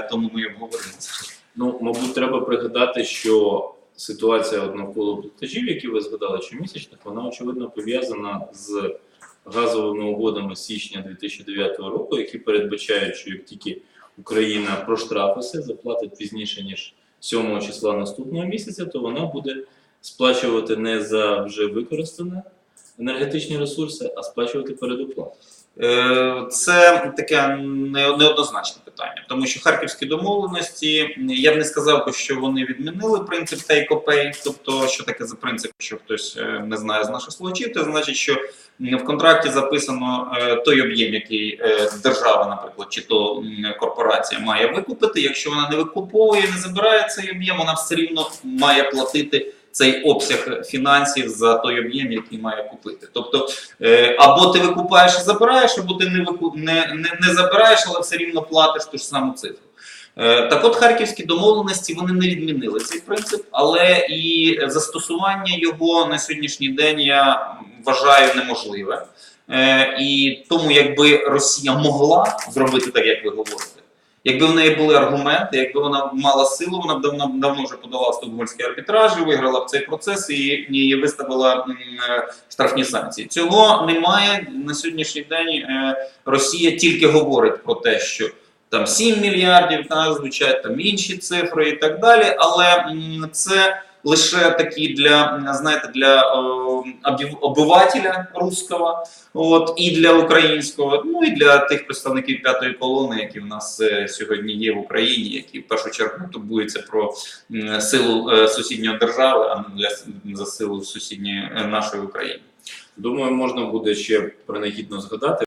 тому ми і обговоримо це. Ну, мабуть, треба пригадати, що ситуація от навколо платежів, які ви згадали, щомісячних, вона очевидно пов'язана з газовими угодами січня 2009 року, які передбачають, що як тільки Україна проштрафиться, заплатить пізніше ніж 7 числа наступного місяця, то вона буде сплачувати не за вже використані енергетичні ресурси, а сплачувати передоплату. Е, Це таке не- неоднозначне питання, тому що харківські домовленості, я б не сказав би, що вони відмінили принцип pay, тобто що таке за принцип, що хтось е, не знає з наших слухачів, це значить, що в контракті записано е, той об'єм, який е, держава, наприклад, чи то корпорація має викупити. Якщо вона не викуповує, не забирає цей об'єм, вона все рівно має платити. Цей обсяг фінансів за той об'єм, який має купити. Тобто Е, або ти викупаєш і забираєш, або ти не, вику... не, не, не забираєш, але все рівно платиш ту ж саму цифру. Е, Так от харківські домовленості вони не відмінили цей принцип, але і застосування його на сьогоднішній день я вважаю неможливе. Е, І тому, якби Росія могла зробити так, як ви говорите, якби в неї були аргументи, якби вона мала силу, вона б давно, давно вже подала стокгольмський арбітраж, і виграла б цей процес і, її виставила е, штрафні санкції. Цього немає на сьогоднішній день. е, Росія тільки говорить про те, що там 7 мільярдів та, звучать там інші цифри і так далі. Але це лише такі для знаєте, для е, обивателя руського, от і для українського, ну і для тих представників п'ятої колони, які в нас е, сьогодні є в Україні, які в першу чергу турбуються про силу е, сусідньої держави, а не для за силу сусідньої нашої України. Думаю, можна буде ще принагідно згадати.